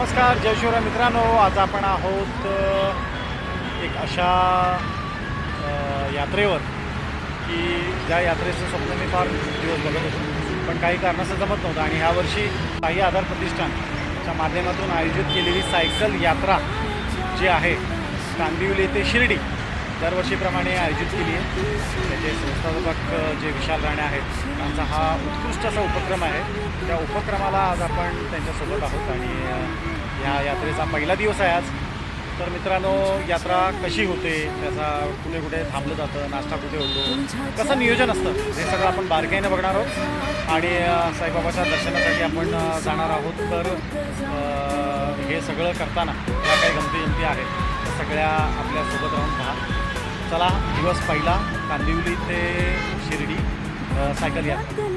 नमस्कार जय शिवराय मित्रांनो. आज आपण आहोत एक अशा यात्रेवर की ज्या यात्रेचं स्वप्न मी फार दिवस बघत होतो. पण काही कारणाचं जमत नव्हतं आणि ह्या वर्षी काही आधार प्रतिष्ठानच्या माध्यमातून आयोजित केलेली सायकल यात्रा जी आहे कांदिवली ते शिर्डी दरवर्षीप्रमाणे आयोजित केली आहे. संस्थापक जे विशाल राणे आहेत त्यांचा हा उत्कृष्ट असा उपक्रम आहे. त्या उपक्रमाला आज आपण त्यांच्यासोबत आहोत आणि ह्या या यात्रेचा पहिला दिवस आहे आज. तर मित्रांनो यात्रा कशी होते त्याचा कुठे कुठे थांबलं जातं नाश्ता कुठे होतो कसं नियोजन असतं हे सगळं आपण बारकाईनं बघणार आहोत. आणि साईबाबाच्या दर्शनासाठी आपण जाणार आहोत. तर हे सगळं करताना ज्या काही गमती जमती आहेत त्या सगळ्या आपल्यासोबत राहून पहा. चला दिवस पहिला कांदिवली ते शिर्डी सायकल यात्रा.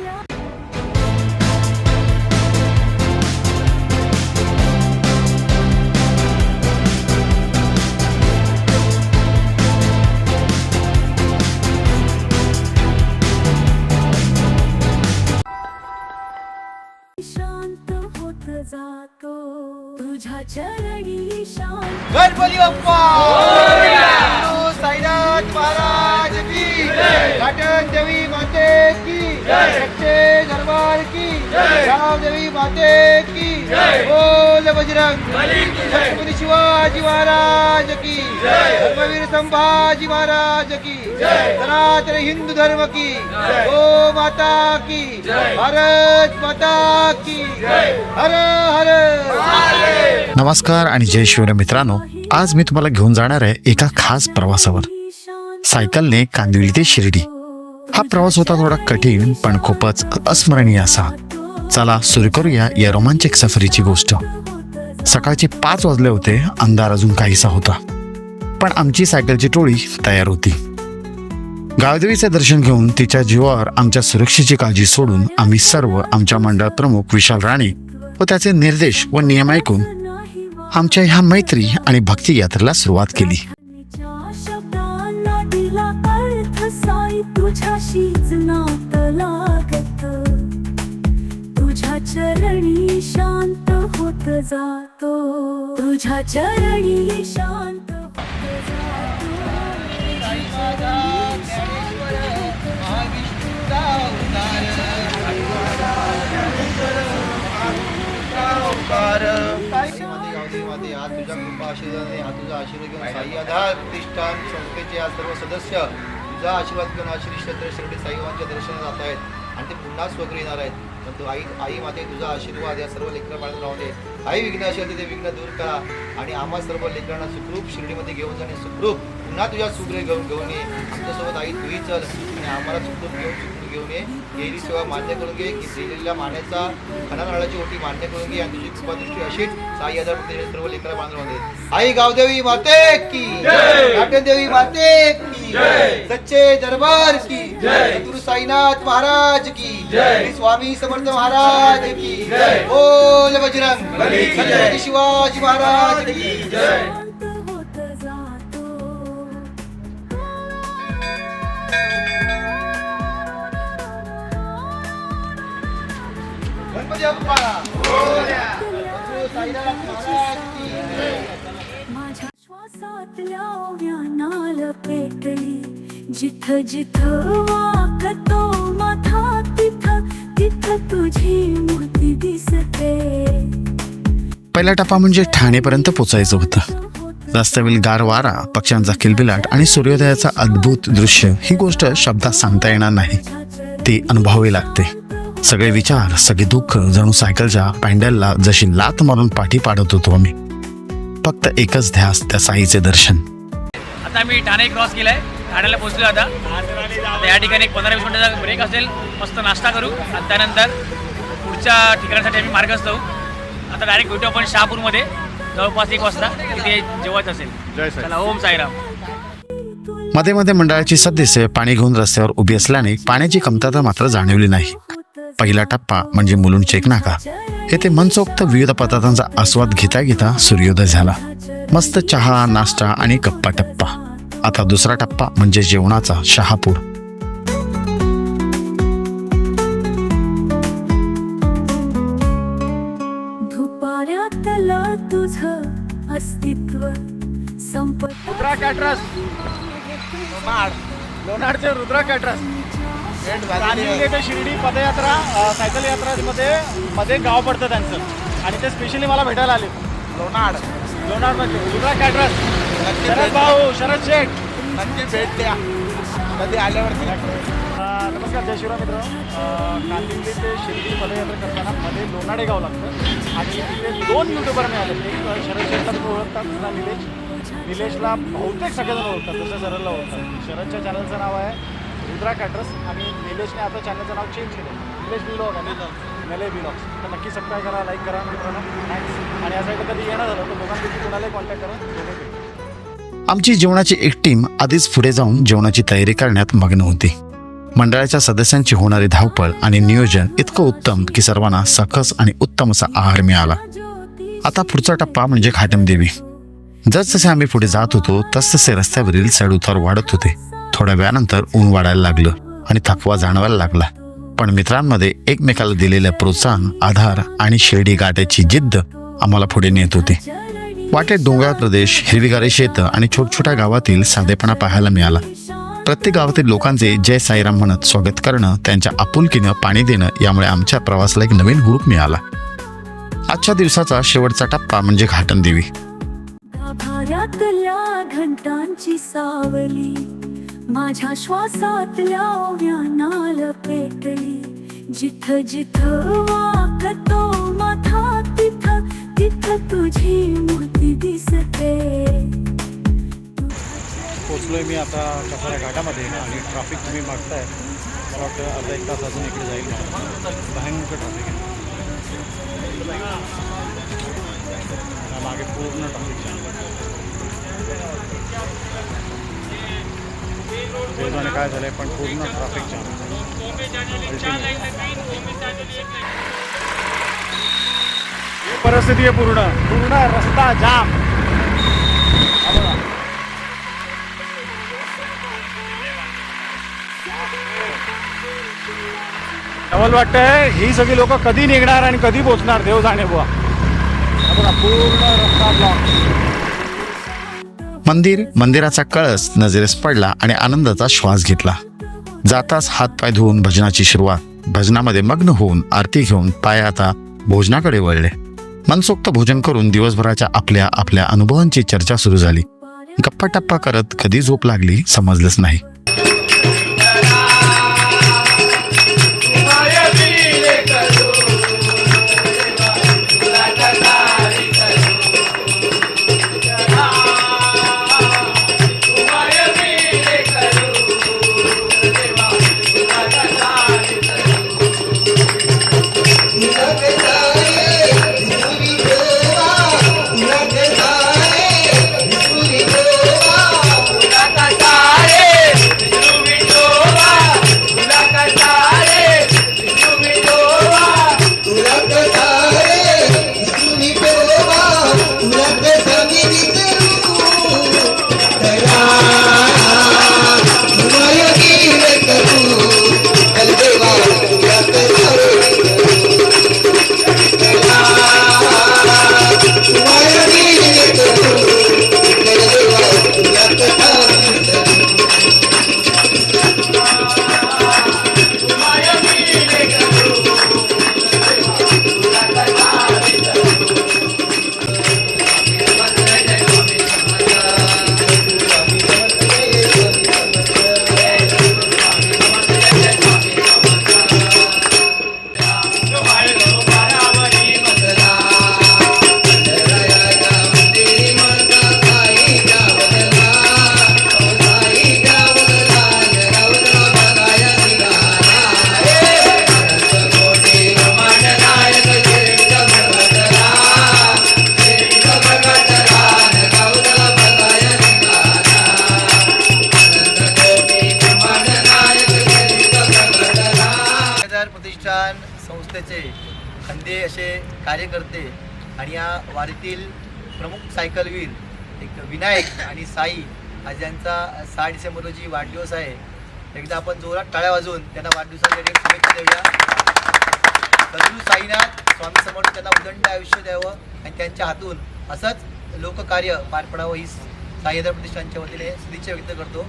होत जातो. तुझ्या चरणी शांत गणपती बाप्पा! घाटन देवी माते की। दरबार की। राम देवी माते की। बोल बजरंग। छत्रपती शिवाजी महाराज की। धर्मवीर संभाजी महाराज की। सनातन हिंदू धर्म की। गो माता की। भारत माता की। हर हर। नमस्कार आणि जय शिवराय मित्रांनो आज मी तुम्हाला घेऊन जाणार आहे एका खास प्रवासावर. सायकलने कांदिवली ते शिर्डी. हा प्रवास होता थोडा कठीण पण खूपच अस्मरणीय असा. चला सुरू करूया या रोमांचक सफरीची गोष्ट. सकाळचे पाच वाजले होते अंधार अजून काहीसा होता. पण आमची सायकलची टोळी तयार होती. गाळदेवीचे दर्शन घेऊन तिच्या जीवावर आमच्या सुरक्षेची काळजी सोडून आम्ही सर्व आमच्या मंडळ प्रमुख विशाल राणे व त्याचे निर्देश व नियम ऐकून आमच्या ह्या मैत्री आणि भक्ती यात्रेला सुरुवात केली. शांत होत जातो. तुझ्या चरणी शांत होत आज तुझ्या कृपा आशीर्वादाने हा तुझा आशीर्वाद घेऊन साई आधार प्रतिष्ठान संस्थेचे आज सर्व सदस्य तुझा आशीर्वाद घेऊन आज श्री क्षेत्र शिर्डी साईबाबांच्या दर्शनात जात. आहेत आणि ते पुन्हा स्वग्री येणार आहेत पण तू आई आई माते तुझा आशीर्वाद या सर्व लेकरं बाळांना राहू दे. आई विघ्न असेल तर ते विघ्न दूर करा. आणि आम्हा सर्व लेकरांना सुखरूप शिर्डीमध्ये घेऊन जाणे सुखरूप पुन्हा तुझ्या सुग्रे घेऊन घेऊन ये. आमच्यासोबत आई तुही चल. आणि आम्हाला सुखरूप घेऊन सुखरूप घेऊन ये. गेली सेवा मान्य करून घे. की दिलेल्या माण्याचा खना नारळाची ओटी मान्य करून घे. आणि तुझी कृपा दृष्टी अशीच साई प्रतिष्ठान सर्व लेकरा बांधून दे. आई गावदेवी माते की. घाटन देवी माते की. सच्चे दरबार की। गुरु साईनाथ महाराज की। श्री स्वामी समर्थ महाराज की। बोल बजरंग शिवाजी महाराज की। जातो गणपती गुरु साईनाथ महाराज जिथ जिथ वाकतो माथा तिथ तिथ तुझी मूर्ती दिसते. पहिला टप्पा म्हणजे ठाणेपर्यंत पोचायचं होतं. रस्त्यावरील गार वारा पक्ष्यांचा किलबिलाट आणि सूर्योदयाचा अद्भुत दृश्य ही गोष्ट शब्दात सांगता येणार नाही. ती अनुभवावी लागते. सगळे विचार सगळे दुःख जणू सायकलच्या पॅन्डलला जशी लात मारून पाठी पाडत होतो आम्ही. फक्त एकच ध्यास त्या साईचे दर्शन. आता आम्ही ठाणे क्रॉस केलाय. ठाण्याला पोहोचलो आता. आता या ठिकाणी एक पंधरा वीस मिनिटाचा ब्रेक असेल. मस्त नाश्ता करू. आणि त्यानंतर पुढच्या ठिकाणासाठी आम्ही मार्गस्थ होऊ. आता डायरेक्ट भेटू आपण शहापूरमध्ये. जवळपास एक वाजता. तिथे जेवत असेल. चला ओम साईराम. मध्ये मध्ये मंडळाची सदस्य पाणी घेऊन रस्त्यावर उभी असल्याने पाण्याची कमतरता मात्र जाणवली नाही. पहिला टप्पा म्हणजे मुलुंड चेक नाका. येथे मनसोक्त विविध पदार्थांचा आस्वाद घेता घेता सूर्योदय झाला. मस्त चहा नाश्ता आणि गप्पा टप्पा. आता दुसरा टप्पा म्हणजे जेवणाचा शहापूर. धुपाऱ्यातला तुझं अस्तित्व संपत रुद्रा कॅटरस. लोणाडचे रुद्रा कॅटरस. ते शिर्डी पदयात्रा सायकल यात्रामध्ये मध्ये गाव पडतं त्यांचं. आणि ते स्पेशली मला भेटायला आले. लोणाड लोणाडमध्ये रुद्रा कॅटरस शरद भाऊ शरद शेठ. नक्की भेट द्या. कधी आल्यावरती? अ, नमस्कार जय शिवराम मित्र. अ, कांदिवली ते शिर्डी पदयात्रा करताना मध्ये लोणाडे गाव लागतं. आणि तिथे दोन युट्यूबर मिळाले एक शरद शेठला तुम्ही ओळखतात दुसरा निलेश. निलेशला बहुतेक सगळेजण ओळखतात जसं शरदला ओळखतात. शरदच्या चॅनलचं नाव आहे रुद्रा कॅटरस आणि निलेशने आता चॅनलचं नाव चेंज केलं निलेश बिलॉग आणि मेले बिलॉग्स तर नक्की सबस्क्राईब करा लाईक करा मित्रांनो. थँक्स आणि या कधी येणं झालं तर दोघांपैकी कोणालाही कॉन्टॅक्ट करा दोघे आमची जेवणाची एक टीम आधीच पुढे जाऊन जेवणाची तयारी करण्यात मग्न होती. मंडळाच्या सदस्यांची होणारी धावपळ आणि नियोजन इतकं उत्तम की सर्वांना सकस आणि उत्तम असा आहार मिळाला. आता पुढचा टप्पा म्हणजे खाटम देवी जसजसे आम्ही पुढे जात होतो तसतसे रस्त्यावरील चढउतार वाढत होते. थोड्या वेळानंतर ऊन वाढायला लागलं आणि थकवा जाणवायला लागला. पण मित्रांमध्ये एकमेकाला दिलेलं प्रोत्साहन आधार आणि शिर्डी गाठ्याची जिद्द आम्हाला पुढे नेत होती. वाटेत डोंगराळ प्रदेश हिरवीगारे शेतं आणि छोटछोट्या गावातील साधेपणा पाहायला मिळाला. प्रत्येक गावातील लोकांचे जय साईराम म्हणत स्वागत करणं त्यांच्या आपुलकीनं पाणी देणं यामुळे आमच्या प्रवासाला एक नवीन हुरूप मिळाला. आजच्या दिवसाचा शेवटचा टप्पा म्हणजे घाटन देवी. घंटांची सावली. माझ्या श्वासातल्या ओव्यानाल पेटली. जिथ जिथ वाकतो माथा, तिथ तिथ तुझी मूर्ती दिसते. पोचलोय मी आता कसारा घाटामध्ये आणि ट्रॅफिक तुम्ही मागताय मला वाटतं अर्धा एक तास अजून इकडे जाईल. भयंकर ट्रॅफिक आहे. मागे पूर्ण ट्रॅफिक वेगाने काय झालंय पण पूर्ण ट्रॅफिक जाम ही परिस्थिती आहे पूर्ण. पूर्ण रस्ता जाम डबल वाटतंय ही सगळी लोक कधी निघणार आणि कधी पोचणार देव जाणे बुवा. बघा पूर्ण रस्ता ब्लॉक मंदिर मंदिराचा कळस नजरेस पडला आणि आनंदाचा श्वास घेतला. जाताच हातपाय धुवून भजनाची सुरुवात. भजनामध्ये मग्न होऊन आरती घेऊन पाय आता भोजनाकडे वळले. मनसोक्त भोजन करून दिवसभराच्या आपल्या आपल्या अनुभवांची चर्चा सुरू झाली. गप्पा टप्पा करत कधी झोप लागली समजलंच नाही. खंदे असे कार्यकर्ते आणि या वारीतील प्रमुख सायकलवीर एक विनायक आणि साई आज यांचा सहा डिसेंबर रोजी वाढदिवस आहे एकदा आपण जोरात टाळ्या वाजवून त्यांना वाढदिवसासाठी शुभेच्छा देऊया. सद्गुरू साईनाथ स्वामी समोर त्यांना उदंड आयुष्य द्यावं आणि त्यांच्या हातून असंच लोककार्य पार पडावं ही साईदा प्रतिष्ठानच्या वतीने सदिच्छा व्यक्त करतो.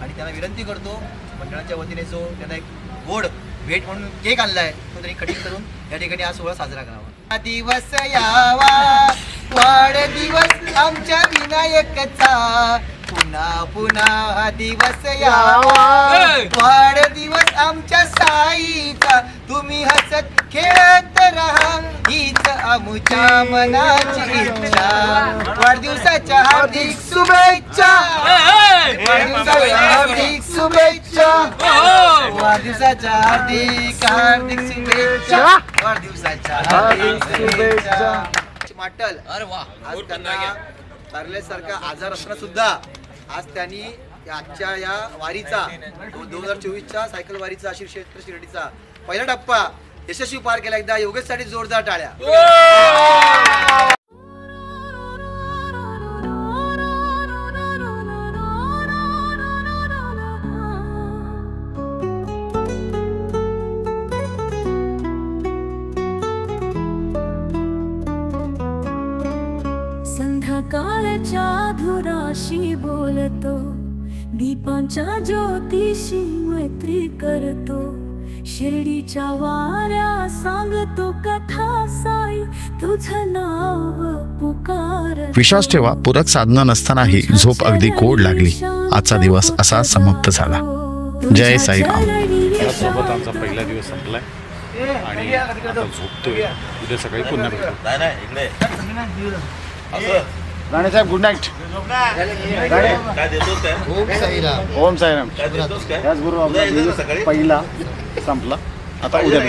आणि त्यांना विनंती करतो मंडळाच्या वतीने जो त्यांना एक गोड भेट म्हणून केक आणला आहे तो त्यांनी कटिंग करून या ठिकाणी हा सोहळा साजरा करावा. हा दिवस यावा. वाढदिवस आमच्या विनायकचा. पुन्हा पुन्हा हा दिवस यावा. वाढ दिवस आमच्या साईचा. तुम्ही हसत खेळत राहा. हीच आमच्या मनाची इच्छा. वाढदिवसाच्या हार्दिक शुभेच्छा. वाढदिवसाच्या हार्दिक शुभेच्छा. वाढदिवसाच्या हार्दिक हार्दिक शुभेच्छा. वाढदिवसाच्या हार्दिक शुभेच्छा. माटल. अरे वा आज आजार असताना सुद्धा आज त्यांनी आजच्या या वारीचा दोन हजार चोवीसच्या सायकल वारीचा आशिष क्षेत्र शिर्डीचा पहिला टप्पा यशस्वी पार केला. एकदा योगेशसाठी जोरदार टाळ्या. संध्याकाळच्या धुराशी बोलतो. दीपांच्या ज्योतिषी मैत्री करतो. शिर्डीच्या वाऱ्या सांगतो कथा साई. तुझं नाव पुकार विश्वास ठेवा पूरक साधनं नसतानाही झोप अगदी गोड लागली. आजचा दिवस असा समाप्त झाला. जय साईराम. त्यासोबत आमचा पहिला दिवस संपलाय. आणि आता झोपतोय. उद्या सकाळी पुन्हा भेटू. नाही नाही इकडे. असं? राणे साहेब गुड नाईट ओम साईराम. त्याचबरोबर उद्या आपला पहिला संपला. आता उद्या